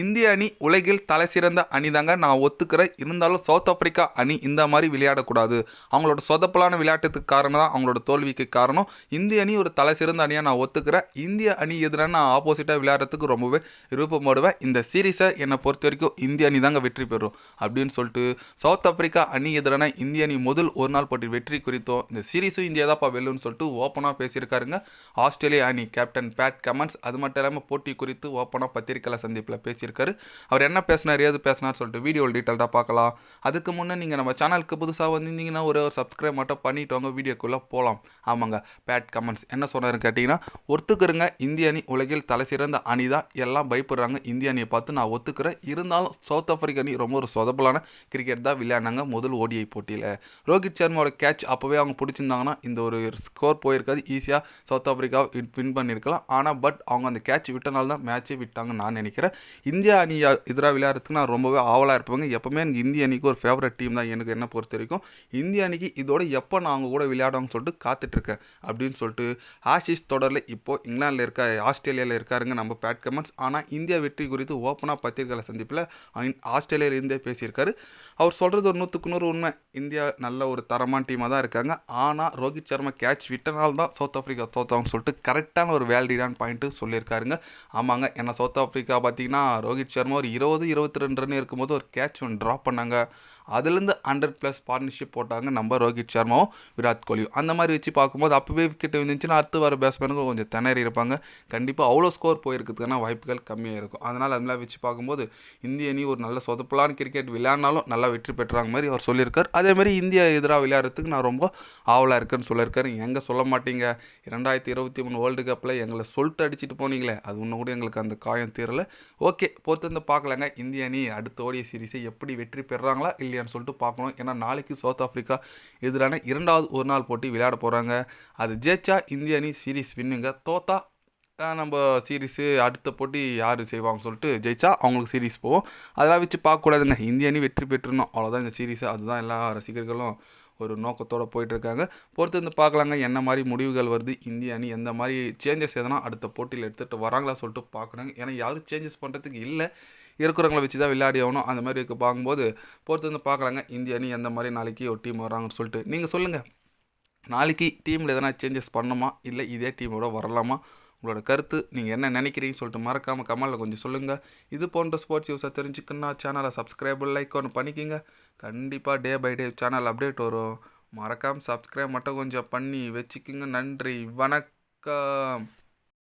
இந்திய அணி உலகில் தலை சிறந்த அணி தாங்க நான் ஒத்துக்கிறேன். இருந்தாலும் சவுத் ஆப்பிரிக்கா அணி இந்த மாதிரி விளையாடக்கூடாது. அவங்களோட சொதப்பலான விளையாட்டுக்கு காரணம் தான் அவங்களோட தோல்விக்கு காரணம். இந்திய அணி ஒரு தலை சிறந்த அணியாக நான் ஒத்துக்கிறேன். இந்திய அணி எதிராக நான் ஆப்போசிட்டாக விளையாடுறதுக்கு ரொம்பவே விருப்பப்படுவேன் இந்த சீரீஸை என்னை பொறுத்த வரைக்கும் இந்திய அணி தாங்க வெற்றி பெறும். அப்படின்னு சொல்லிட்டு சவுத் ஆப்பிரிக்கா அணி எதிரான இந்திய அணி முதல் ஒரு நாள் போட்டி வெற்றி குறித்தும். இந்த சீரீஸும் இந்தியா தான்ப்பா வெல்லுன்னு சொல்லிட்டு ஓப்பனாக பேசியிருக்காருங்க. ஆஸ்திரேலியா அணி கேப்டன் பேட் கமன்ஸ் அது மட்டும் இல்லாமல் போட்டி குறித்து ஓப்பனாக பத்திரிகையில் சந்திப்பில் பேசியிருக்காரு. அவர் என்ன பேசினார் ஏது பேசினார் சொல்லிட்டு வீடியோ டீட்டெயில்டாக பார்க்கலாம். அதுக்கு முன்னே நீங்கள் நம்ம சேனலுக்கு புதுசாக வந்திருந்தீங்கன்னா ஒரு சப்ஸ்கிரைப் மட்டும் பண்ணிட்டு வாங்க வீடியோக்குள்ளே போகலாம் ஆமாங்க பேட் கமெண்ட்ஸ் என்ன சொன்னாரு கேட்டிங்கன்னா ஒத்துக்கிறங்க இந்திய அணி உலகில் தலை சிறந்த அணி தான். எல்லாம் பயப்படுறாங்க. இந்திய அணியை பார்த்து நான் ஒத்துக்கிறேன். இருந்தாலும் சவுத் ஆப்பிரிக்கா அணி ரொம்ப ஒரு சொதப்பலான கிரிக்கெட் தான் விளையாடினாங்க முதல் ஓடிஐ போட்டியில். ரோஹித் சர்மாவோட கேட்ச் அப்போவே அவங்க பிடிச்சிருந்தாங்கன்னா இந்த ஒரு ஸ்கோர் போயிருக்காது. ஈஸியாக சவுத் ஆஃப்ரிக்காவை வின் பண்ணியிருக்கலாம். ஆனால் பட் அவங்க அந்த கேட்ச் விட்டனால தான் மேட்சே விட்டாங்கன்னு நான் நினைக்கிறேன். இந்தியா அணி எதிராக விளையாடுறதுக்கு நான் ரொம்பவே ஆவலாக இருப்பாங்க. எப்போவுமே எனக்கு இந்திய அணிக்கு ஒரு ஃபேவரட் டீம் தான். எனக்கு என்ன பொறுத்த வரைக்கும் இந்திய அணிக்கு இதோட எப்போ நான் அவங்க கூட விளையாடுவாங்கன்னு சொல்லிட்டு காத்துட்ருக்கேன் அப்படின்னு சொல்லிட்டு ஆஷிஷ் தொடரில் இப்போ இங்கிலாந்தில் இருக்க ஆஸ்திரேலியாவில் இருக்காருங்க நம்ம பேட் கமெண்ட்ஸ் ஆனால் இந்தியா வெற்றி குறித்து ஓப்பனாக பத்திரிகையாளர் சந்திப்பில் ஆஸ்திரேலியாவில் இருந்தே பேசியிருக்காரு. அவர் சொல்கிறது ஒரு நூற்றுக்கு நூறு உண்மை. இந்தியா நல்ல ஒரு தரமான டீமாக தான் இருக்காங்க. ஆனால் ரோஹித் சர்மா கேட்ச் விட்டனால் தான் சவுத் ஆஃப்ரிக்கா தோத்தவங்க சொல்லிட்டு கரெக்டான ஒரு வேலிடான பாயிண்ட்டு சொல்லியிருக்காருங்க. ஆமாங்க. ஏன்னா சவுத் ஆஃப்ரிக்கா பார்த்தீங்கன்னா ரோஹித் சர்மா ஒரு இருபது இருபத்தி ரெண்டு ரன் இருக்கும்போது ஒரு கேட்ச் ஒன்று ட்ராப் பண்ணாங்க. அதுலேருந்து ஹண்ட்ரட் ப்ளஸ் பார்ட்னர்ஷிப் போட்டாங்க நம்ம ரோஹித் சர்மாவும் விராட் கோலியும். அந்த மாதிரி வச்சு பார்க்கும்போது அப்போவே விக்கெட் வந்துச்சுன்னா அடுத்து வர பேட்ஸ்மேனுக்கு கொஞ்சம் திணறி இருப்பாங்க. கண்டிப்பாக அவ்வளோ ஸ்கோர் போயிருக்கிறதுக்கான வாய்ப்புகள் கம்மியாக இருக்கும். அதனால் அதெல்லாம் வச்சு பார்க்கும்போது இந்திய அணி ஒரு நல்ல சொதப்பலான கிரிக்கெட் விளையாடினாலும் நல்லா வெற்றி பெற்றாங்க மாதிரி அவர் சொல்லியிருக்கார். அதேமாதிரி இந்தியா எதிராக விளையாடுறதுக்கு நான் ரொம்ப ஆவலாக இருக்கேன்னு சொல்லியிருக்காரு. எங்கே சொல்ல மாட்டீங்க? இரண்டாயிரத்தி இருபத்தி மூணு வேர்ல்டு கப்பில் எங்களை சொல்லிட்டு அடிச்சுட்டு போனீங்களே அது ஒன்று கூட எங்களுக்கு அந்த காயம் தீரலை. ஓகே பொறுத்து வந்து பார்க்கலாங்க. இந்திய அணி அடுத்த ஓடிய சீரீஸை எப்படி வெற்றி பெறாங்களா இல்லையான்னு சொல்லிட்டு பார்க்கணும். ஏன்னா நாளைக்கு சவுத் ஆஃப்ரிக்கா எதிரான இரண்டாவது ஒரு நாள் போட்டி விளையாட போகிறாங்க அது ஜெயிச்சா இந்திய அணி சீரீஸ் வின்னுங்க தோத்தா நம்ம சீரீஸு அடுத்த போட்டி யார் செய்வாங்க சொல்லிட்டு ஜெயிச்சா அவங்களுக்கு சீரீஸ் போவோம். அதெல்லாம் வச்சு பார்க்கக்கூடாதுங்க இந்திய அணி வெற்றி பெற்றுணும் அவ்வளோதான் இந்த சீரீஸு அதுதான் எல்லா ரசிகர்களும் ஒரு நோக்கத்தோடு போயிட்டுருக்காங்க. பொறுத்து வந்து பார்க்கலாங்க என்ன மாதிரி முடிவுகள் வருது இந்திய அணி எந்த மாதிரி சேஞ்சஸ் எதனா அடுத்த போட்டியில் எடுத்துகிட்டு வராங்களா சொல்லிட்டு பார்க்கணுங்க. ஏன்னா யாரும் சேஞ்சஸ் பண்ணுறதுக்கு இல்லை. இருக்கிறவங்கள வச்சு தான் விளையாடி ஆகணும். அந்த மாதிரி இருக்க பார்க்கும்போது பொறுத்து வந்து பார்க்கலாங்க இந்திய அணி எந்த மாதிரி நாளைக்கு ஒரு டீம் வராங்கன்னு சொல்லிட்டு. நீங்கள் சொல்லுங்கள் நாளைக்கு டீமில் எதனா சேஞ்சஸ் பண்ணணுமா? இல்லை இதே டீமோட வரலாமா? உங்களோட கருத்து நீங்கள் என்ன நினைக்கிறீங்கன்னு சொல்லிட்டு மறக்காமல் கமலில் கொஞ்சம் சொல்லுங்கள் இது போன்ற ஸ்போர்ட்ஸ் நியூஸை தெரிஞ்சுக்கணுன்னா சேனலை சப்ஸ்கிரைப் லைக் ஒன்று பண்ணிக்கிங்க. கண்டிப்பாக day by day channel update வரும். மறக்காமல் சப்ஸ்கிரைப் மட்டும் கொஞ்சம் பண்ணி வச்சுக்கோங்க. நன்றி. வணக்கம்.